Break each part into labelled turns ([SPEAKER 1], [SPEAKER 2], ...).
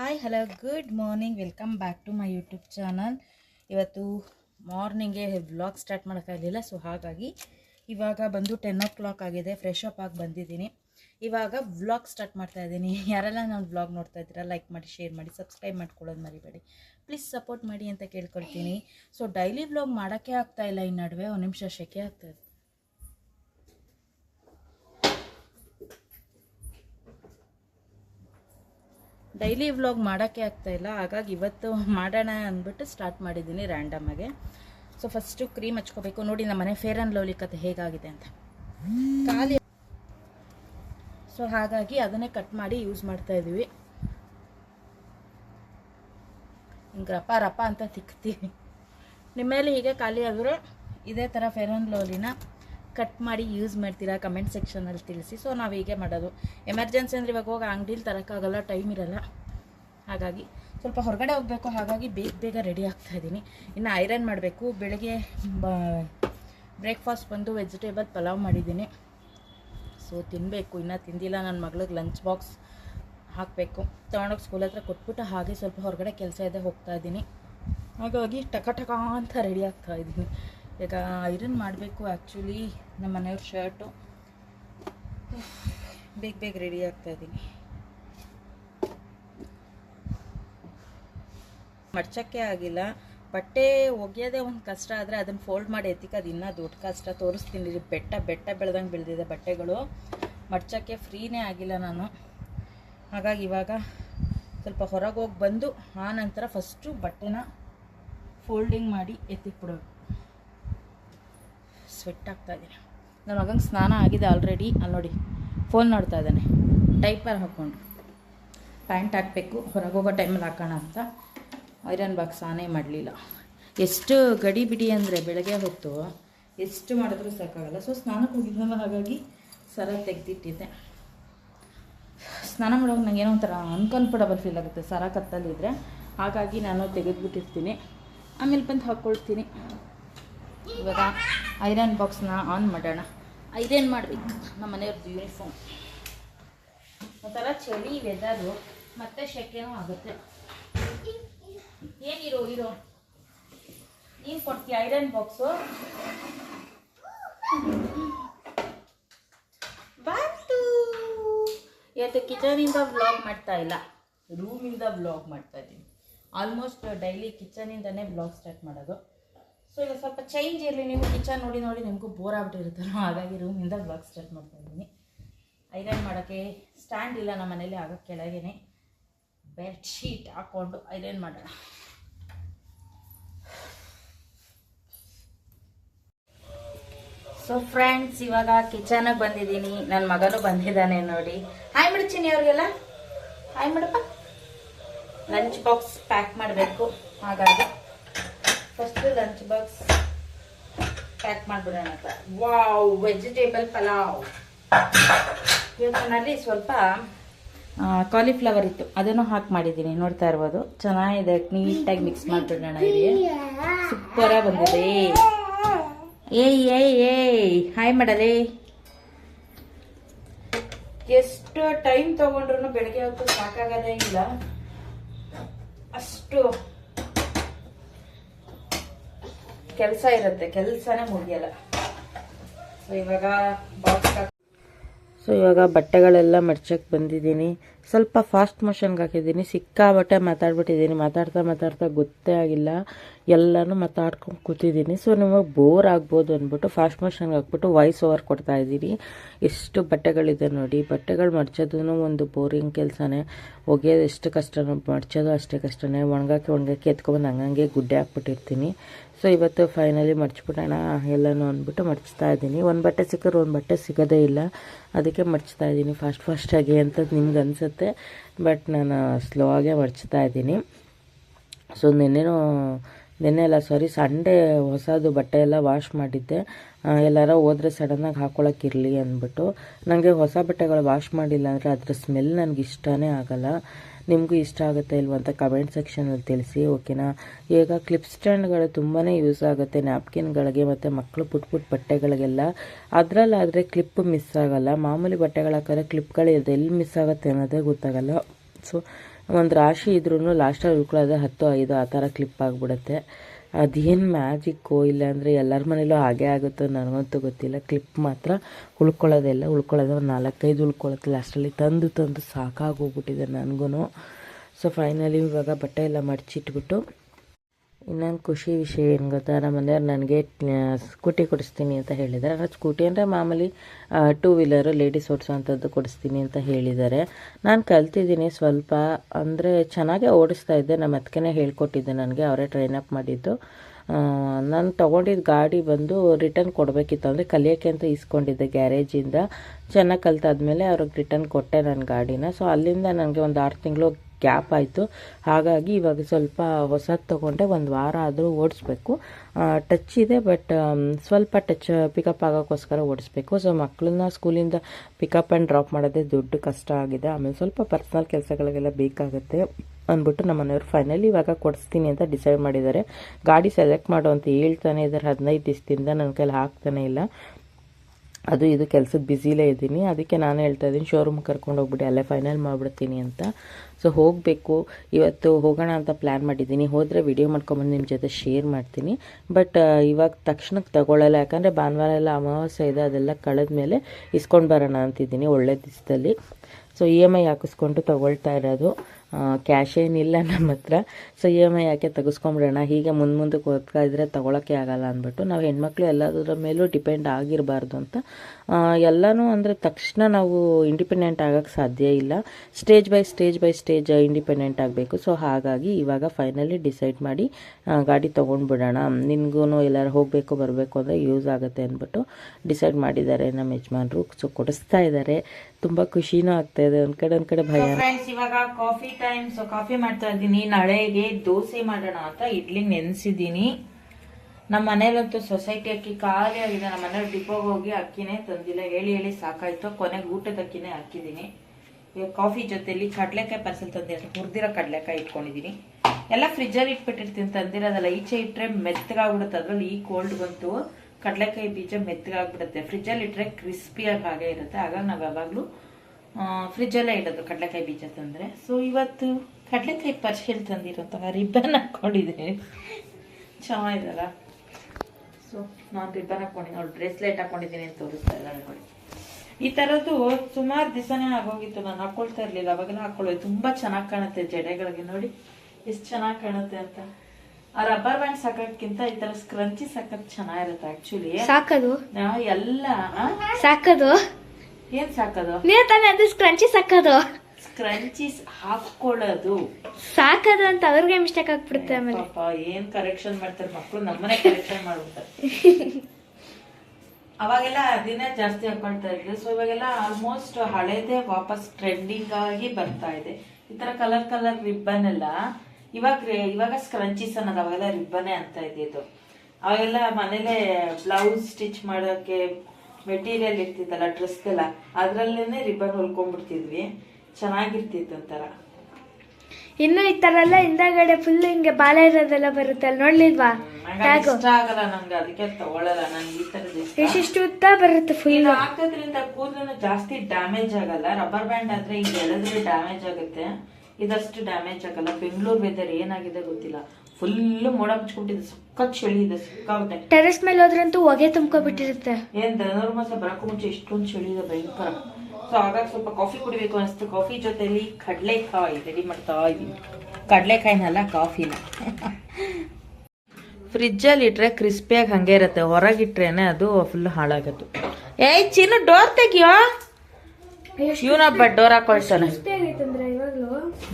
[SPEAKER 1] Hi hello good morning welcome back to my YouTube channel ಇವತ್ತು ಮಾರ್ನಿಂಗೇ vlog start ಮಾಡೋಕ್ಕಾಗಲಿಲ್ಲ so ಹಾಗಾಗಿ ಇವಾಗ ಬಂದು ಟೆನ್ ಓ ಕ್ಲಾಕ್ ಆಗಿದೆ ಫ್ರೆಶ್ ಅಪ್ ಆಗಿ ಬಂದಿದ್ದೀನಿ. ಇವಾಗ ವ್ಲಾಗ್ ಸ್ಟಾರ್ಟ್ ಮಾಡ್ತಾ ಇದ್ದೀನಿ. ಯಾರೆಲ್ಲ ನಾನು ವ್ಲಾಗ್ ನೋಡ್ತಾ ಇದ್ದೀರಾ ಲೈಕ್ ಮಾಡಿ ಶೇರ್ ಮಾಡಿ ಸಬ್ಸ್ಕ್ರೈಬ್ ಮಾಡ್ಕೊಳ್ಳೋದು ಮರಿಬೇಡಿ. ಪ್ಲೀಸ್ ಸಪೋರ್ಟ್ ಮಾಡಿ ಅಂತ ಕೇಳ್ಕೊಳ್ತೀನಿ. ಸೊ ಡೈಲಿ ವ್ಲಾಗ್ ಮಾಡೋಕ್ಕೆ ಇಲ್ಲ, ಈ ನಡುವೆ ಒಂದು ನಿಮಿಷ ಶೆಕೆ ಆಗ್ತಾ ಡೈಲಿ ವ್ಲಾಗ್ ಮಾಡೋಕ್ಕೆ ಆಗ್ತಾ ಇಲ್ಲ. ಹಾಗಾಗಿ ಇವತ್ತು ಮಾಡೋಣ ಅಂದ್ಬಿಟ್ಟು ಸ್ಟಾರ್ಟ್ ಮಾಡಿದ್ದೀನಿ ರ್ಯಾಂಡಮಾಗೆ ಸೊ ಫಸ್ಟು ಕ್ರೀಮ್ ಹಚ್ಕೋಬೇಕು. ನೋಡಿ, ನಮ್ಮ ಮನೆ ಫೇರ್ ಆ್ಯಂಡ್ ಲವ್ಲಿ ಕತೆ ಹೇಗಾಗಿದೆ ಅಂತ. ಖಾಲಿ ಸೊ ಹಾಗಾಗಿ ಅದನ್ನೇ ಕಟ್ ಮಾಡಿ ಯೂಸ್ ಮಾಡ್ತಾ ಇದ್ದೀವಿ. ಹಿಂಗೆ ರಪ ರಪ ಅಂತ ತಿಕ್ತೀವಿ. ನಿಮ್ಮಲ್ಲಿ ಹೀಗೆ ಖಾಲಿ ಆದರೆ ಇದೇ ಥರ ಫೇರ್ ಆ್ಯಂಡ್ ಲವ್ಲಿನ ಕಟ್ ಮಾಡಿ ಯೂಸ್ ಮಾಡ್ತೀರಾ ಕಮೆಂಟ್ ಸೆಕ್ಷನಲ್ಲಿ ತಿಳಿಸಿ. ಸೊ ನಾವು ಹೀಗೆ ಮಾಡೋದು. ಎಮರ್ಜೆನ್ಸಿ ಅಂದರೆ ಇವಾಗ ಹೋಗಿ ಅಂಗಡೀಲಿ ತರೋಕ್ಕಾಗಲ್ಲ ಟೈಮ್ ಇರಲ್ಲ. ಹಾಗಾಗಿ ಸ್ವಲ್ಪ ಹೊರಗಡೆ ಹೋಗಬೇಕು. ಹಾಗಾಗಿ ಬೇಗ ಬೇಗ ರೆಡಿ ಆಗ್ತಾ ಇದ್ದೀನಿ. ಇನ್ನು ಐರನ್ ಮಾಡಬೇಕು. ಬೆಳಗ್ಗೆ ಬ್ರೇಕ್ಫಾಸ್ಟ್ ಬಂದು ವೆಜಿಟೇಬಲ್ ಪಲಾವ್ ಮಾಡಿದ್ದೀನಿ. ಸೊ ತಿನ್ನಬೇಕು ಇನ್ನು ತಿಂದಿಲ್ಲ. ನನ್ನ ಮಗಳಿಗೆ ಲಂಚ್ ಬಾಕ್ಸ್ ಹಾಕಬೇಕು. ತಗೊಂಡೋಗಿ ಸ್ಕೂಲ್ ಹತ್ರ ಕೊಟ್ಬಿಟ್ಟು ಹಾಗೆ ಸ್ವಲ್ಪ ಹೊರಗಡೆ ಕೆಲಸ ಇದೆ ಹೋಗ್ತಾ ಇದ್ದೀನಿ. ಹಾಗಾಗಿ ಟಕ ಟಕ ಅಂತ ರೆಡಿ ಆಗ್ತಾ ಇದ್ದೀನಿ. ಈಗ ಐರನ್ ಮಾಡಬೇಕು ಆ್ಯಕ್ಚುಲಿ ನಮ್ಮ ಮನೆಯವ್ರ ಶರ್ಟು ಬೇಗ ಬೇಗ ರೆಡಿ ಆಗ್ತಾ ಇದ್ದೀನಿ ಮಡ್ಚಕ್ಕೆ ಆಗಿಲ್ಲ, ಬಟ್ಟೆ ಒಗೆಯೋದೇ ಒಂದು ಕಷ್ಟ ಆದರೆ ಅದನ್ನು ಫೋಲ್ಡ್ ಮಾಡಿ ಎತ್ತಿಕೋದು ಇನ್ನೂ ದೊಡ್ಡ ಕಷ್ಟ. ತೋರಿಸ್ತೀನಿ ಬೆಟ್ಟ ಬೆಟ್ಟ ಬೆಳೆದಂಗೆ ಬೆಳೆದಿದೆ ಬಟ್ಟೆಗಳು. ಮಡ್ಚಕ್ಕೆ ಫ್ರೀನೇ ಆಗಿಲ್ಲ ನಾನು. ಹಾಗಾಗಿ ಇವಾಗ ಸ್ವಲ್ಪ ಹೊರಗೆ ಹೋಗಿ ಬಂದು ಆ ನಂತರ ಫಸ್ಟು ಬಟ್ಟೆನ ಫೋಲ್ಡಿಂಗ್ ಮಾಡಿ ಎತ್ತಿಕ್ಬಿಡೋದು ಸ್ವೆಟ್ ಆಗ್ತಾ ಇದ್ದೀನಿ ನನ್ನ ಮಗಂಗೆ ಸ್ನಾನ ಆಗಿದೆ ಆಲ್ರೆಡಿ ಅಲ್ಲಿ ನೋಡಿ ಫೋನ್ ನೋಡ್ತಾ ಇದ್ದಾನೆ. ಟೈಪರ್ ಹಾಕ್ಕೊಂಡು ಪ್ಯಾಂಟ್ ಹಾಕಬೇಕು. ಹೊರಗೆ ಹೋಗೋ ಟೈಮಲ್ಲಿ ಹಾಕೋಣ ಅಂತ. ಐರನ್ ಬಾಕ್ಸ್ ಆನೇ ಮಾಡಲಿಲ್ಲ. ಎಷ್ಟು ಗಡಿ ಬಿಡಿ ಅಂದರೆ ಬೆಳಗ್ಗೆ ಹೊತ್ತು ಎಷ್ಟು ಮಾಡಿದ್ರೂ ಸಾಕಾಗಲ್ಲ. ಸೊ ಸ್ನಾನಕ್ಕೆ ಹೋಗಿದ್ನಲ್ಲ, ಹಾಗಾಗಿ ಸರ ತೆಗೆದಿಟ್ಟಿದ್ದೆ. ಸ್ನಾನ ಮಾಡೋವಾಗ ನಂಗೆ ಏನೋ ಒಂಥರ ಅನ್ಕಂಫರ್ಟಬಲ್ ಫೀಲ್ ಆಗುತ್ತೆ. ಸರ ಕತ್ತಲ್ಲಿದ್ದರೆ ಹಾಗಾಗಿ ನಾನು ತೆಗೆದುಬಿಟ್ಟಿರ್ತೀನಿ. ಆಮೇಲೆ ಬಂದು ಹಾಕ್ಕೊಳ್ತೀನಿ ಇವಾಗ ಐರನ್ ಬಾಕ್ಸ್ನ ಆನ್ ಮಾಡೋಣ. ಐರನ್ ಮಾಡಬೇಕು. ನಮ್ಮ ಮನೆಯವ್ರದ್ದು ಯೂನಿಫಾರ್ಮ್ ಒಂಥರ ಚಳಿ ವೆದರು ಮತ್ತೆ ಶೆಕೆನೂ ಆಗುತ್ತೆ. ಏನಿರೋ ಇರೋ ನೀನು ಕೊಡ್ತೀಯ ಐರನ್ ಬಾಕ್ಸು? ಬಂತು. ಇವತ್ತು ಕಿಚನಿಂದ ವ್ಲಾಗ್ ಮಾಡ್ತಾ ಇಲ್ಲ. ರೂಮಿಂದ ವ್ಲಾಗ್ ಮಾಡ್ತಾ ಇದ್ದೀನಿ. ಆಲ್ಮೋಸ್ಟ್ ಡೈಲಿ ಕಿಚನಿಂದನೇ ವ್ಲಾಗ್ ಸ್ಟಾರ್ಟ್ ಮಾಡೋದು. ಸೊ ಈಗ ಸ್ವಲ್ಪ ಚೇಂಜ್ ಇರಲಿ, ನೀವು ಕಿಚನ್ ನೋಡಿ ನೋಡಿ ನಿಮಗೂ ಬೋರ್ ಆಗ್ಬಿಟ್ಟಿರುತ್ತಲ್ಲ ಹಾಗಾಗಿ ರೂಮಿಂದ ಬ್ಲಾಗ್ ಸ್ಟಾರ್ಟ್ ಮಾಡ್ತಾ ಇದ್ದೀನಿ. ಐರನ್ ಮಾಡೋಕ್ಕೆ ಸ್ಟ್ಯಾಂಡ್ ಇಲ್ಲ, ನಮ್ಮ ಮನೇಲಿ ಆಗ ಕೆಳಗೇನೆ. ಬೆಡ್ಶೀಟ್ ಹಾಕ್ಕೊಂಡು ಐರನ್ ಮಾಡೋಣ. ಸೊ ಫ್ರೆಂಡ್ಸ್ ಇವಾಗ ಕಿಚನಿಗೆ ಬಂದಿದ್ದೀನಿ. ನನ್ನ ಮಗನೂ ಬಂದಿದ್ದಾನೆ ನೋಡಿ. ಹಾಯ್ ಮಾಡ್ತೀನಿ ಅವ್ರಿಗೆಲ್ಲ. ಹಾಯ್ ಮಾಡಪ್ಪ. ಲಂಚ್ ಬಾಕ್ಸ್ ಪ್ಯಾಕ್ ಮಾಡಬೇಕು. ಹಾಗಾಗಿ. ಫಸ್ಟ್ ಲಂಚ್ ಬಾಕ್ಸ್ ಪ್ಯಾಕ್ ಮಾಡಿಬಿಡೋಣ ವಾವ್ ವೆಜಿಟೇಬಲ್ ಪಲಾವ್ ಇವತ್ತಿನಲ್ಲಿ ಸ್ವಲ್ಪ ಕಾಲಿಫ್ಲವರ್ ಇತ್ತು. ಅದನ್ನು ಹಾಕಿ ಮಾಡಿದ್ದೀನಿ. ನೋಡ್ತಾ ಇರ್ಬೋದು. ಚೆನ್ನಾಗಿದೆ. ನೀಟಾಗಿ ಮಿಕ್ಸ್ ಮಾಡಿಬಿಡೋಣ ಇಲ್ಲಿ. ಸೂಪರಾಗಿ ಬಂದಿದೆ. ಏಯ್ ಏಯ್ ಏಯ್. ಹಾಯ್ ಮಾಡಲೇ ಎಷ್ಟು ಟೈಮ್ ತಗೊಂಡ್ರು ಬೆಳಗ್ಗೆ ಹೊತ್ತು ಸಾಕಾಗದೇ ಇಲ್ಲ. ಅಷ್ಟು ಕೆಲಸ ಇರುತ್ತೆ, ಕೆಲಸನೇ ಮುಗಿಯಲ್ಲ. ಸೊ ಇವಾಗ ಬಾಕ್ಸ್ ಸೊ ಇವಾಗ ಬಟ್ಟೆಗಳೆಲ್ಲ ಮಡ್ಚಕ್ಕೆ ಬಂದಿದ್ದೀನಿ. ಸ್ವಲ್ಪ ಫಾಸ್ಟ್ ಮೋಷನ್ಗೆ ಹಾಕಿದ್ದೀನಿ. ಸಿಕ್ಕಾಬಟ್ಟೆ ಮಾತಾಡ್ಬಿಟ್ಟಿದ್ದೀನಿ. ಮಾತಾಡ್ತಾ ಮಾತಾಡ್ತಾ ಗೊತ್ತೇ ಆಗಿಲ್ಲ. ಎಲ್ಲನೂ ಮಾತಾಡ್ಕೊಂಡು ಕೂತಿದ್ದೀನಿ. ಸೊ ನಿಮಗೆ ಬೋರ್ ಆಗ್ಬೋದು ಅಂದ್ಬಿಟ್ಟು ಫಾಸ್ಟ್ ಮೋಷನ್ಗೆ ಹಾಕ್ಬಿಟ್ಟು ವಾಯ್ಸ್ ಓವರ್ ಕೊಡ್ತಾ ಇದ್ದೀನಿ. ಎಷ್ಟು ಬಟ್ಟೆಗಳಿದೆ ನೋಡಿ. ಬಟ್ಟೆಗಳು ಮಡ್ಚೋದೂ ಒಂದು ಬೋರಿಂಗ್ ಕೆಲಸನೇ. ಒಗೆಯೋದು ಎಷ್ಟು ಕಷ್ಟನೋ, ಮಡ್ಚೋದು ಅಷ್ಟೇ ಕಷ್ಟನೇ. ಒಣಗಾಕಿ ಒಣಗಾಕಿ ಎತ್ಕೊಬಂದು ಹಂಗಂಗೆ ಗುಡ್ಡೆ ಹಾಕ್ಬಿಟ್ಟಿರ್ತೀನಿ. ಸೊ ಇವತ್ತು ಫೈನಲಿ ಮಡ್ಚ್ಬಿಡೋಣ ಎಲ್ಲನೂ ಅಂದ್ಬಿಟ್ಟು ಮಡ್ಚ್ತಾ ಇದ್ದೀನಿ. ಒಂದು ಬಟ್ಟೆ ಸಿಕ್ಕರೆ ಒಂದು ಬಟ್ಟೆ ಸಿಗೋದೇ ಇಲ್ಲ. ಅದಕ್ಕೆ ಮಡ್ಚ್ತಾ ಇದ್ದೀನಿ ಫಾಸ್ಟ್ ಫಾಸ್ಟಾಗಿ ಅಂತ ನಿಮ್ಗೆ ಅನಿಸುತ್ತೆ. ಬಟ್ ನಾನು ಸ್ಲೋ ಆಗೇ ಮಡ್ಚ್ತಾ ಇದ್ದೀನಿ. ಸೊ ನಿನ್ನೆನೂ, ನಿನ್ನೆ ಎಲ್ಲ ಸಾರಿ ಸಂಡೇ ಹೊಸದು ಬಟ್ಟೆ ಎಲ್ಲ ವಾಶ್ ಮಾಡಿದ್ದೆ. ಎಲ್ಲಾರ ಹೋದರೆ ಸಡನ್ನಾಗಿ ಹಾಕ್ಕೊಳಕ್ಕಿರಲಿ ಅಂದ್ಬಿಟ್ಟು. ನನಗೆ ಹೊಸ ಬಟ್ಟೆಗಳು ವಾಶ್ ಮಾಡಿಲ್ಲ ಅಂದರೆ ಅದ್ರ ಸ್ಮೆಲ್ ನನಗೆ ಇಷ್ಟನೇ ಆಗಲ್ಲ. ನಿಮಗೂ ಇಷ್ಟ ಆಗುತ್ತೆ ಇಲ್ವ ಅಂತ ಕಮೆಂಟ್ ಸೆಕ್ಷನಲ್ಲಿ ತಿಳಿಸಿ ಓಕೆನಾ ಈಗ ಕ್ಲಿಪ್ ಸ್ಟ್ಯಾಂಡ್ಗಳು ತುಂಬಾ ಯೂಸ್ ಆಗುತ್ತೆ ನ್ಯಾಪ್ಕಿನ್ಗಳಿಗೆ ಮತ್ತು ಮಕ್ಕಳು ಪುಟ್ ಪುಟ್ ಬಟ್ಟೆಗಳಿಗೆಲ್ಲ. ಅದರಲ್ಲಾದರೆ ಕ್ಲಿಪ್ ಮಿಸ್ ಆಗಲ್ಲ. ಮಾಮೂಲಿ ಬಟ್ಟೆಗಳು ಹಾಕಿದ್ರೆ ಕ್ಲಿಪ್ಗಳು ಎಲ್ಲಿ ಮಿಸ್ ಆಗುತ್ತೆ ಅನ್ನೋದೇ ಗೊತ್ತಾಗಲ್ಲ.
[SPEAKER 2] ಸೊ ಒಂದು ರಾಶಿ ಇದ್ರೂ ಲಾಸ್ಟಲ್ಲಿ ಉಳ್ಕೊಳ್ಳೋದೇ ಹತ್ತು, ಐದು, ಆ ಥರ ಕ್ಲಿಪ್ ಆಗಿಬಿಡುತ್ತೆ. ಅದೇನು ಮ್ಯಾಜಿಕ್ಕೋ ಇಲ್ಲಾಂದರೆ ಎಲ್ಲರ ಮನೇಲೂ ಹಾಗೆ ಆಗುತ್ತೋ ನನಗಂತೂ ಗೊತ್ತಿಲ್ಲ. ಕ್ಲಿಪ್ ಮಾತ್ರ ಉಳ್ಕೊಳ್ಳೋದೆಲ್ಲ ಉಳ್ಕೊಳ್ಳೋದು ಒಂದು ನಾಲ್ಕೈದು ಉಳ್ಕೊಳ್ಳುತ್ತೆ. ಅಷ್ಟರಲ್ಲಿ ತಂದು ತಂದು ಸಾಕಾಗೋಗ್ಬಿಟ್ಟಿದೆ ನನಗೂ ಸೊ ಫೈನಲಿ ಇವಾಗ ಬಟ್ಟೆ ಎಲ್ಲ ಮಡಚಿಟ್ಬಿಟ್ಟು ಇನ್ನೊಂದು ಖುಷಿ ವಿಷಯ ಏನು ಗೊತ್ತಾ? ನಮ್ಮ ಮನೆಯವ್ರು ನನಗೆ ಸ್ಕೂಟಿ ಕೊಡಿಸ್ತೀನಿ ಅಂತ ಹೇಳಿದ್ದಾರೆ. ಅಂದರೆ ಸ್ಕೂಟಿ ಅಂದರೆ ಮಾಮೂಲಿ ಟೂ ವೀಲರು ಲೇಡೀಸ್ ಓಡಿಸೋವಂಥದ್ದು ಕೊಡಿಸ್ತೀನಿ ಅಂತ ಹೇಳಿದ್ದಾರೆ. ನಾನು ಕಲ್ತಿದ್ದೀನಿ ಸ್ವಲ್ಪ, ಅಂದರೆ ಚೆನ್ನಾಗೇ ಓಡಿಸ್ತಾ ಇದ್ದೆ. ನಮ್ಮ ಅದಕ್ಕೆ ಹೇಳ್ಕೊಟ್ಟಿದ್ದೆ ನನಗೆ, ಅವರೇ ಟ್ರೈನ್ ಅಪ್ ಮಾಡಿದ್ದು. ನಾನು ತೊಗೊಂಡಿದ್ದ ಗಾಡಿ ಬಂದು ರಿಟರ್ನ್ ಕೊಡಬೇಕಿತ್ತು. ಅಂದರೆ ಕಲಿಯೋಕ್ಕೆ ಅಂತ ಇಸ್ಕೊಂಡಿದ್ದೆ ಗ್ಯಾರೇಜಿಂದ. ಚೆನ್ನಾಗಿ ಕಲ್ತಾದ್ಮೇಲೆ ಅವ್ರಿಗೆ ರಿಟರ್ನ್ ಕೊಟ್ಟೆ ನನ್ನ ಗಾಡಿನ. ಸೊ ಅಲ್ಲಿಂದ ನನಗೆ ಒಂದು ಆರು ತಿಂಗಳು ಗ್ಯಾಪ್ ಆಯಿತು. ಹಾಗಾಗಿ ಇವಾಗ ಸ್ವಲ್ಪ ಹೊಸದು ತೊಗೊಂಡೆ, ಒಂದು ವಾರ ಆದರೂ ಓಡಿಸ್ಬೇಕು. ಟಚ್ ಇದೆ ಬಟ್ ಸ್ವಲ್ಪ ಟಚ್ ಪಿಕಪ್ ಆಗೋಕ್ಕೋಸ್ಕರ ಓಡಿಸ್ಬೇಕು. ಸೊ ಮಕ್ಕಳನ್ನ ಸ್ಕೂಲಿಂದ ಪಿಕಪ್ ಆ್ಯಂಡ್ ಡ್ರಾಪ್ ಮಾಡೋದೇ ದೊಡ್ಡ ಕಷ್ಟ ಆಗಿದೆ. ಆಮೇಲೆ ಸ್ವಲ್ಪ ಪರ್ಸ್ನಲ್ ಕೆಲಸಗಳಿಗೆಲ್ಲ ಬೇಕಾಗುತ್ತೆ ಅಂದ್ಬಿಟ್ಟು ನಮ್ಮ ಮನೆಯವರು ಫೈನಲಿ ಇವಾಗ ಕೊಡಿಸ್ತೀನಿ ಅಂತ ಡಿಸೈಡ್ ಮಾಡಿದ್ದಾರೆ. ಗಾಡಿ ಸೆಲೆಕ್ಟ್ ಮಾಡು ಅಂತ ಹೇಳ್ತಾನೆ ಇದ್ದಾರೆ. ಹದಿನೈದು ದಿವಸದಿಂದ ನನ್ನ ಕೈಲಿ ಹಾಕ್ತಾನೆ ಇಲ್ಲ. ಅದು ಇದು ಕೆಲಸದ ಬ್ಯುಸಿಲೇ ಇದ್ದೀನಿ. ಅದಕ್ಕೆ ನಾನು ಹೇಳ್ತಾ ಇದ್ದೀನಿ ಶೋರೂಮ್ ಕರ್ಕೊಂಡು ಹೋಗ್ಬಿಟ್ಟು ಅಲ್ಲೇ ಫೈನಲ್ ಮಾಡಿಬಿಡ್ತೀನಿ ಅಂತ. ಸೊ ಹೋಗಬೇಕು. ಇವತ್ತು ಹೋಗೋಣ ಅಂತ ಪ್ಲ್ಯಾನ್ ಮಾಡಿದ್ದೀನಿ. ಹೋದರೆ ವಿಡಿಯೋ ಮಾಡ್ಕೊಂಬಂದು ನಿಮ್ಮ ಜೊತೆ ಶೇರ್ ಮಾಡ್ತೀನಿ. ಬಟ್ ಇವಾಗ ತಕ್ಷಣಕ್ಕೆ ತಗೊಳ್ಳಲ್ಲ. ಯಾಕಂದರೆ ಭಾನುವಾರ ಎಲ್ಲ ಅಮಾವಾಸ್ಯೆ ಇದೆ, ಅದೆಲ್ಲ ಕಳೆದ ಮೇಲೆ ಇಸ್ಕೊಂಡು ಬರೋಣ ಅಂತಿದ್ದೀನಿ ಒಳ್ಳೆ ದಿವಸದಲ್ಲಿ. ಸೊ ಇ ಎಂ ಐ ಹಾಕಿಸ್ಕೊಂಡು ತೊಗೊಳ್ತಾ ಇರೋದು. ಕ್ಯಾಶ್ ಏನಿಲ್ಲ ನಮ್ಮ ಹತ್ರ. ಸೊ ಇ ಎಂ ಐ ಯಾಕೆ ತೆಗೆಸ್ಕೊಂಬಿಡೋಣ? ಹೀಗೆ ಮುಂದೆ ಮುಂದಕ್ಕೆ ಓದ್ತಾ ಇದ್ರೆ ತೊಗೊಳಕ್ಕೆ ಆಗಲ್ಲ ಅಂದ್ಬಿಟ್ಟು ನಾವು ಹೆಣ್ಮಕ್ಳು ಎಲ್ಲದರ ಮೇಲೂ ಡಿಪೆಂಡ್ ಆಗಿರಬಾರ್ದು ಅಂತ ಎಲ್ಲನೂ ಅಂದರೆ ತಕ್ಷಣ ನಾವು ಇಂಡಿಪೆಂಡೆಂಟ್ ಆಗೋಕ್ಕೆ ಸಾಧ್ಯ ಇಲ್ಲ. Stage by stage by stage independent ಆಗಬೇಕು. ಸೊ ಹಾಗಾಗಿ ಇವಾಗ ಫೈನಲಿ ಡಿಸೈಡ್ ಮಾಡಿ ಗಾಡಿ ಗಾಡಿ ತೊಗೊಂಡ್ಬಿಡೋಣ. ನಿನ್ಗೂ ಎಲ್ಲರೂ ಹೋಗಬೇಕು, ಬರಬೇಕು ಅಂದರೆ ಯೂಸ್ ಆಗುತ್ತೆ ಅಂದ್ಬಿಟ್ಟು ಡಿಸೈಡ್ ಮಾಡಿದ್ದಾರೆ ನಮ್ಮ ಯಜಮಾನ್ರು. ಸೊ ಕೊಡಿಸ್ತಾ ಇದ್ದಾರೆ. ತುಂಬ ಖುಷಿನೂ ಆಗ್ತಾ ಇದೆ. ಒಂದು ಕಡೆ ಒಂದು ಕಡೆ ಭಯ.
[SPEAKER 1] ಇವಾಗ ಕಾಫಿ ಟೈಮ್ ಸೊ ಕಾಫಿ ಮಾಡ್ತಾ ಇದ್ದೀನಿ. ನಾಳೆಗೆ ದೋಸೆ ಮಾಡೋಣ ಅಂತ ಇಡ್ಲಿ ನೆನ್ಸಿದ್ದೀನಿ. ನಮ್ಮ ಮನೇಲಂತೂ ಸೊಸೈಟಿ ಅಕ್ಕಿ ಖಾಲಿ ಆಗಿದೆ ನಮ್ಮ ಮನೇಲಿ ಡಿಪೋಗೆ ಹೋಗಿ ಅಕ್ಕಿನೇ ತಂದಿಲ್ಲ. ಹೇಳಿ ಹೇಳಿ ಸಾಕಾಯ್ತು. ಕೊನೆಗೆ ಊಟದ ಅಕ್ಕಿನೇ ಹಾಕಿದ್ದೀನಿ. ಇವಾಗ ಕಾಫಿ ಜೊತೆಯಲ್ಲಿ ಕಡಲೆಕಾಯಿ ಪಾರ್ಸಲ್ ತಂದಿರ ಹುರಿದಿರೋ ಕಡಲೆಕಾಯಿ ಇಟ್ಕೊಂಡಿದ್ದೀನಿ ಎಲ್ಲ ಫ್ರಿಜ್ಜಲ್ಲಿ ಇಟ್ಬಿಟ್ಟಿರ್ತೀನಿ. ತಂದಿರೋದಲ್ಲ ಈಚೆ ಇಟ್ಟರೆ ಮೆತ್ತಗಾಗ್ಬಿಡುತ್ತೆ. ಅದ್ರಲ್ಲಿ ಈ ಕೋಲ್ಡ್ ಬಂತು, ಕಡಲೆಕಾಯಿ ಬೀಜ ಮೆತ್ತಗಾಗ್ಬಿಡುತ್ತೆ. ಫ್ರಿಜ್ಜಲ್ಲಿ ಇಟ್ಟರೆ ಕ್ರಿಸ್ಪಿಯಾಗಿ ಹಾಗೆ ಇರುತ್ತೆ. ಹಾಗಾಗಿ ನಾವು ಯಾವಾಗಲೂ ಫ್ರಿಜ್ಜಲ್ಲೇ ಇಡೋದು ಕಡಲೆಕಾಯಿ ಬೀಜ ತಂದರೆ. ಸೊ ಇವತ್ತು ಕಡಲೆಕಾಯಿ ಪರ್ಸಲ್ ತಂದಿರೋಂತಹ ರಿಬ್ಬನ್ ಹಾಕ್ಕೊಂಡಿದ್ದೀನಿ ಚೆನ್ನಾಗಿದಲ್ಲ ಸೊ ನಾನು ರಿಬ್ಬನ್ ಹಾಕ್ಕೊಂಡಿದ್ದೀನಿ ಅವ್ಳು ಬ್ರೇಸ್ಲೆಟ್ ಹಾಕೊಂಡಿದ್ದೀನಿ ಅಂತ ತೋರಿಸ್ತಾ ಇದ್ದಾಳೆ ನೋಡಿ. ಈ ಥರದ್ದು ಸುಮಾರು ದಿವಸನೇ ಆಗೋಗಿತ್ತು. ನಾನು ಹಾಕೊಳ್ತಾ ಇರಲಿಲ್ಲ. ಅವಾಗೆಲ್ಲ ಹಾಕೊಳ್ಳೋದು ತುಂಬ ಚೆನ್ನಾಗಿ ಕಾಣುತ್ತೆ ಜಡೆಗಳಿಗೆ ನೋಡಿ. ಎಷ್ಟು ಚೆನ್ನಾಗಿ ಕಾಣುತ್ತೆ ಅಂತ. ಆ ರಬ್ಬರ್ ಬ್ಯಾಂಡ್ ಸಾಕೋಕ್ಕಿಂತ ಈ ಥರ ಸ್ಕ್ರಂಚಿ ಸಾಕೋದು ಚೆನ್ನಾಗಿರುತ್ತೆ ಆ್ಯಕ್ಚುಲಿ
[SPEAKER 3] ಸಾಕದು?
[SPEAKER 1] ಎಲ್ಲ ಸಾಕೋದು
[SPEAKER 3] ಸಾಕದು?
[SPEAKER 1] ಏನ್ ಸಾಕೋದು?
[SPEAKER 3] ನೀವು ತಾನೇ ಅದು ಸ್ಕ್ರಂಚಿ ಸಾಕದು?
[SPEAKER 1] ಸ್ಕ್ರಂಚೀಸ್ ಹಾಕೊಳ್ಳೋದು
[SPEAKER 3] ಸಾಕದು ಅಂತ ಅವ್ರಿಗೆ ಮಿಸ್ಟೇಕ್ ಆಗ್ಬಿಡುತ್ತೆ ಆಮೇಲೆ.
[SPEAKER 1] ಪಾಪ ಏನ್ ಕರೆಕ್ಷನ್ ಮಾಡ್ತಾರೆ ಮಕ್ಕಳು ನಮ್ಮನೆ ಕರೆಕ್ಷನ್ ಮಾಡ್ಬಿಡ್ತಾರೆ. ಅವಾಗೆಲ್ಲ ಅದನ್ನೇ ಜಾಸ್ತಿ ಹಾಕೊಳ್ತಾ ಇದ್ರು. ಸೊ ಇವಾಗೆಲ್ಲ ಆಲ್ಮೋಸ್ಟ್ ಹಳೇದೇ ವಾಪಸ್ ಟ್ರೆಂಡಿಂಗ್ ಆಗಿ ಬರ್ತಾ ಇದೆ. ಈ ತರ ಕಲರ್ ಕಲರ್ ರಿಬ್ಬನ್ ಎಲ್ಲ ಇವಾಗ ಇವಾಗ ಸ್ಕ್ರಂಚೀಸ್ ಅನ್ನೋದು ಅವಾಗೆಲ್ಲ ರಿಬ್ಬನೇ ಅಂತ ಇದ್ದಿದ್ದು. ಅವಾಗೆಲ್ಲ ಮನೇಲೆ ಬ್ಲೌಸ್ ಸ್ಟಿಚ್ ಮಾಡೋಕೆ ಮೆಟೀರಿಯಲ್ ಇರ್ತಿತ್ತಲ್ಲ ಡ್ರೆಸ್ಗೆಲ್ಲ ಅದ್ರಲ್ಲೇನೆ ರಿಬ್ಬನ್ ಹೊಲ್ಕೊಂಡ್ಬಿಡ್ತಿದ್ವಿ. ಚೆನ್ನಾಗಿರ್ತಿತ್ತು ಒಂಥರ
[SPEAKER 3] ಇನ್ನು ಈ ತರ ಎಲ್ಲ ಹಿಂದಗಡೆ ಫುಲ್ ಹಿಂಗೆ ಬಾಲ ಇರೋದೆಲ್ಲ ಬರುತ್ತೆ ಅಲ್ಲಿ ನೋಡ್ಲಿಲ್ವಾ?
[SPEAKER 1] ನಂಗೆ ಇಷ್ಟ ಆಗಲ್ಲ ನಂಗೆ ಅದಕ್ಕೆ ತಗೊಳಲ್ಲ ನನ್ಗೆ ಈ ತರದ್ ಇಷ್ಟ.
[SPEAKER 3] ಇಷ್ಟು ಉದ್ದ ಬರುತ್ತೆ ಫುಲ್
[SPEAKER 1] ಇದು ಹಾಕೋದ್ರಿಂದ ಕೂದಲು ಜಾಸ್ತಿ ಡ್ಯಾಮೇಜ್ ಆಗಲ್ಲ ರಬ್ಬರ್ ಬ್ಯಾಂಡ್ ಆದ್ರೆ ಈಗ ಎಳೆದ್ರೆ ಡ್ಯಾಮೇಜ್ ಆಗುತ್ತೆ. ಇದಷ್ಟು ಡ್ಯಾಮೇಜ್ ಆಗಲ್ಲ. ಬೆಂಗಳೂರು ವೆದರ್ ಏನಾಗಿದೆ ಗೊತ್ತಿಲ್ಲ. ಫುಲ್ ಮೋಡ ಮುಚ್ಕೊಂಬಿಟ್ಟಿದೆ ಸಖತ್ ಚಳಿ ಇದೆ ಸಿಕ್ಕಾಗುತ್ತೆ
[SPEAKER 3] ಟೆರೆಸ್ ಮೇಲೆ ಹೋದ್ರಂತೂ ಹೊಗೆ ತುಂಬ್ಕೊಬಿಟ್ಟಿರುತ್ತೆ.
[SPEAKER 1] ಏನ್ ಧನುರ್ಮಾಸ ಬರಕ್ಕೂ ಮುಂಚೆ ಇಷ್ಟೊಂದು ಚಳಿ ಇದೆ ಭಯಂಕರ. ಸೊ ಹಾಗಾಗಿ ಸ್ವಲ್ಪ ಕಾಫಿ ಕುಡಿಬೇಕು ಅನಿಸ್ತು. ಕಾಫಿ ಜೊತೆಲಿ ಕಡಲೆಕಾಯಿ ರೆಡಿ ಮಾಡ್ತಾ ಇದೀನಿ ಕಡಲೆಕಾಯಿನಲ್ಲ ಕಾಫಿನ. ಫ್ರಿಜ್ಜಲ್ಲಿ ಇಟ್ರೆ ಕ್ರಿಸ್ಪಿಯಾಗಿ ಹಂಗೆ ಇರುತ್ತೆ. ಹೊರಗಿಟ್ರೇನೆ ಅದು ಫುಲ್ ಹಾಳಾಗತ್ತು. ಏ ಚಿನ್ನು ಡೋರ್ ತೆಗಿಯೋ? ಇವನೊಬ್ಬ ಡೋರ್ ಹಾಕೊಳ್ತಾನೆ.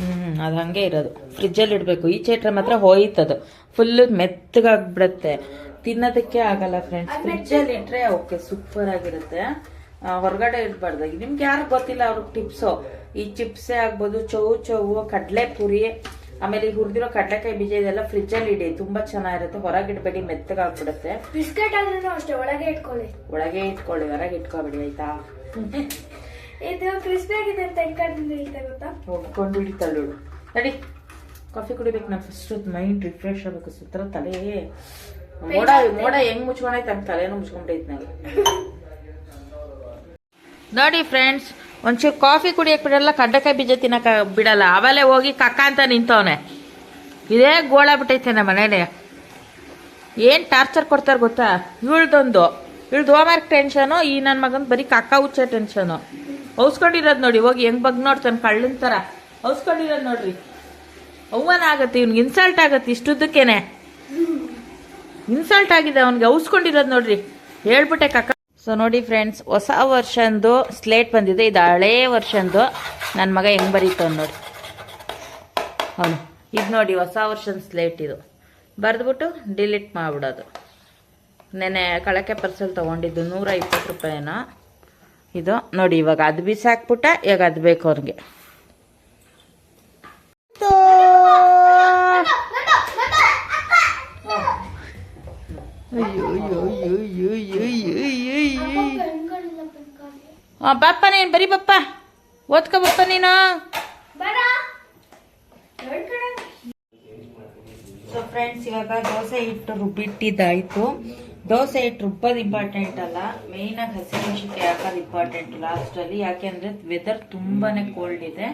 [SPEAKER 1] ಹ್ಞೂ ಅದು ಹಂಗೆ ಇರೋದು. ಫ್ರಿಜ್ಜಲ್ಲಿ ಇಡಬೇಕು. ಈಚೆ ಇಟ್ರೆ ಮಾತ್ರ ಹೋಯ್ತದು. ಫುಲ್ ಮೆತ್ತಗಾಗ್ಬಿಡತ್ತೆ. ತಿನ್ನೋದಕ್ಕೆ ಆಗಲ್ಲ ಫ್ರೆಂಡ್ಸ್ ಫ್ರಿಜ್ಜಲ್ಲಿ ಇಟ್ರೆ ಓಕೆ ಸೂಪರ್ ಆಗಿರುತ್ತೆ. ಹೊರಗಡೆ ಇಡಬಾರ್ದು. ನಿಮ್ಗೆ ಯಾರು ಗೊತ್ತಿಲ್ಲ ಅವ್ರಿಗೆ ಟಿಪ್ಸು. ಈ ಚಿಪ್ಸೇ ಆಗ್ಬೋದು ಚೌ ಚೌ ಕಡಲೆ ಪುರಿ ಆಮೇಲೆ ಈ ಹುರಿದಿರೋ ಕಡಲೆಕಾಯಿ ಬೀಜ ಇದೆಲ್ಲ ಫ್ರಿಜ್ಜಲ್ಲಿ ಇಡಿ. ತುಂಬಾ ಚೆನ್ನಾಗಿರುತ್ತೆ. ಹೊರಗೆ ಇಡಬೇಡಿ ಮೆತ್ತಗಾಗ್ಬಿಡುತ್ತೆ
[SPEAKER 3] ಬಿಸ್ಕೆಟ್ ಆದ್ರೂ ಅಷ್ಟೇ ಒಳಗೆ ಇಟ್ಕೊಳ್ಳಿ.
[SPEAKER 1] ಒಳಗೆ ಇಟ್ಕೊಳ್ಳಿ ಹೊರಗೆ ಇಟ್ಕೊಬೇಡಿ ಆಯ್ತಾ?
[SPEAKER 3] ಇದು ಕ್ರಿಸ್ಪಿ ಆಗಿದೆ ಅಂತ ಗೊತ್ತಾ?
[SPEAKER 1] ಹೋಗ್ಕೊಂಡು ಹಿಡಿತಾಳು ನಡಿ ಕಾಫಿ ಕುಡಿಬೇಕು ನಾನು ಫಸ್ಟ್ ಮೈಂಡ್ ರಿಫ್ರೆಶ್ ಆಗಬೇಕು. ಸುತ್ತ ತಲೆ. ಮೋಡ ಮೋಡ ಹೆಂಗ್ ಮುಚ್ಕೊಂಡೈತೆ ಅಂತ ತಲೆನೂ ಮುಚ್ಕೊಂಡೈತೆ ನನಗೆ ನೋಡಿ ಫ್ರೆಂಡ್ಸ್ ಒಂಚೂರು ಕಾಫಿ ಕುಡಿಯೋಕೆ ಬಿಡಲ್ಲ ಕಡ್ಡಕಾಯಿ ಬೀಜ ತಿನ್ನೋಕೆ ಬಿಡಲ್ಲ. ಅವಲೇ ಹೋಗಿ ಕಕ್ಕ ಅಂತ ನಿಂತವನೆ. ಇದೇ ಗೋಳ ಬಿಟ್ಟೈತೆ ನಮ್ಮ ಮನೇಲಿ. ಏನು ಟಾರ್ಚರ್ ಕೊಡ್ತಾರೆ ಗೊತ್ತಾ? ಇವಳ್ದೊಂದು. ಇವಳ್ದು ಹೋಮ್ವರ್ಕ್ ಟೆನ್ಷನು ಈ ನನ್ನ ಮಗನ ಬರೀ ಕಕ್ಕ ಹುಚ್ಚ ಟೆನ್ಷನು ಔಸ್ಕೊಂಡಿರೋದು ನೋಡಿ, ಹೋಗಿ ಹೆಂಗೆ ಬಗ್ ನೋಡ್ತಾನೆ ಕಳ್ಳಿನ ಥರ ಔಸ್ಕೊಂಡಿರೋದು ನೋಡ್ರಿ. ಅವನ ಆಗತ್ತೆ, ಇವ್ನಿಗೆ ಇನ್ಸಲ್ಟ್ ಆಗತ್ತೆ ಇಷ್ಟುದ್ದಕ್ಕೇನೆ. ಇನ್ಸಲ್ಟ್ ಆಗಿದೆ ಅವ್ನಿಗೆ ಔಸ್ಕೊಂಡಿರೋದು ನೋಡ್ರಿ. ಹೇಳ್ಬಿಟ್ಟೆ ಕಕ್ಕ. ಸೊ ನೋಡಿ ಫ್ರೆಂಡ್ಸ್ ಹೊಸ ವರ್ಷಂದು ಸ್ಲೇಟ್ ಬಂದಿದೆ. ಇದು ಹಳೇ ವರ್ಷಂದು. ನನ್ನ ಮಗ ಹೆಂಗೆ ಬರೀತಾವ್ ನೋಡಿ. ಅವನು ಇದು ನೋಡಿ ಹೊಸ ವರ್ಷದ ಸ್ಲೇಟ್ ಇದು. ಬರೆದ್ಬಿಟ್ಟು ಡಿಲೀಟ್ ಮಾಡಿಬಿಡೋದು. ನೆನೆ ಕಳಕೆ ಪರ್ಸಲ್ ತೊಗೊಂಡಿದ್ದು ನೂರ ಇಪ್ಪತ್ತು ರೂಪಾಯಿನ? ಇದು ನೋಡಿ, ಇವಾಗ ಅದು ಬಿಸಾಕ್ಬಿಟ್ಟ, ಇವಾಗ ಅದು ಬೇಕು ಅವ್ನಿಗೆ. ಬಾಪ್ಪ ನೀನು ಬರೀ ಬಪ್ಪ. ಓದ್ಕೊ ಬಪ್ಪ ನೀನು. ಸೊ ಫ್ರೆಂಡ್ಸ್ ಇವಾಗ ದೋಸೆ ಹಿಟ್ಟು ರುಬ್ಬಿಟ್ಟಿದ್ದಾಯಿತು. ದೋಸೆ ಹಿಟ್ಟು ರುಬ್ಬೋದು ಇಂಪಾರ್ಟೆಂಟ್ ಅಲ್ಲ. ಮೇಯ್ನಾಗಿ ಹಸಿಮೆಣಸಿನ್ಕಾಯಿ ಹಾಕೋದು ಇಂಪಾರ್ಟೆಂಟ್ ಲಾಸ್ಟಲ್ಲಿ ಯಾಕೆಂದ್ರೆ ವೆದರ್ ತುಂಬಾನೇ ಕೋಲ್ಡ್ ಇದೆ.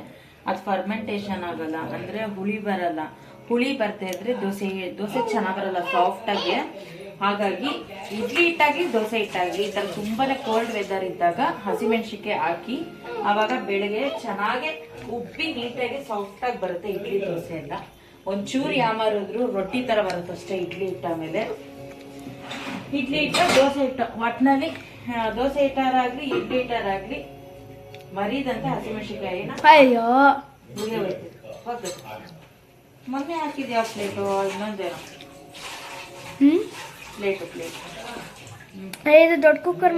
[SPEAKER 1] ಅದು ಫರ್ಮೆಂಟೇಷನ್ ಆಗಲ್ಲ. ಅಂದ್ರೆ ಹುಳಿ ಬರಲ್ಲ. ಹುಳಿ ಬರ್ತಾ ಇದ್ರೆ ದೋಸೆ ದೋಸೆ ಚೆನ್ನಾಗಿ ಬರಲ್ಲ ಸಾಫ್ಟಾಗಿ ಆಗಿ. ಹಾಗಾಗಿ ಇಡ್ಲಿ ಇಟ್ಟಾಗ್ಲಿ ದೋಸೆ ಇಟ್ಟಾಗ್ಲಿ ಈ ಥರ ತುಂಬಾನೇ ಕೋಲ್ಡ್ ವೆದರ್ ಇದ್ದಾಗ ಹಸಿಮೆಣಸಿಕೆ ಹಾಕಿ ಆವಾಗ ಬೆಳಗ್ಗೆ ಚೆನ್ನಾಗಿ ಉಬ್ಬಿ ನೀಟಾಗಿ ಸಾಫ್ಟಾಗಿ ಆಗಿ ಬರುತ್ತೆ ಇಡ್ಲಿ ದೋಸೆ ಎಲ್ಲ. ಒಂಚೂರು ಯಾಮಾರಿದ್ರು ರೊಟ್ಟಿ ತರ ಬರುತ್ತೆ ಅಷ್ಟೇ ಇಡ್ಲಿ ಹಿಟ್ಟ ಮೇಲೆ ಇಡ್ಲಿ ಹಿಟ್ಟ ದೋಸೆ ಹಿಟ್ಟು. ಒಟ್ಟಿನಲ್ಲಿ ದೋಸೆ ಹಿಟ್ಟಾರಾಗ್ಲಿ ಇಡ್ಲಿ ಹಿಟ್ಟಾರಾಗ್ಲಿ ಮರೀದಂತೆ ಹಸಿಮೆಣಸಿಕಾಯಿನ
[SPEAKER 3] ಅಯ್ಯೋ.
[SPEAKER 1] ಮೊನ್ನೆ ಹಾಕಿದ್ಯಾ ಪ್ಲೇಟು ಇನ್ನೊಂದೇನೋ
[SPEAKER 3] ಹ್ಮ್?
[SPEAKER 1] ಪ್ಲೇಟು ಪ್ಲೇಟ್
[SPEAKER 3] ಇದು ದೊಡ್ಡ ಕುಕ್ಕರ್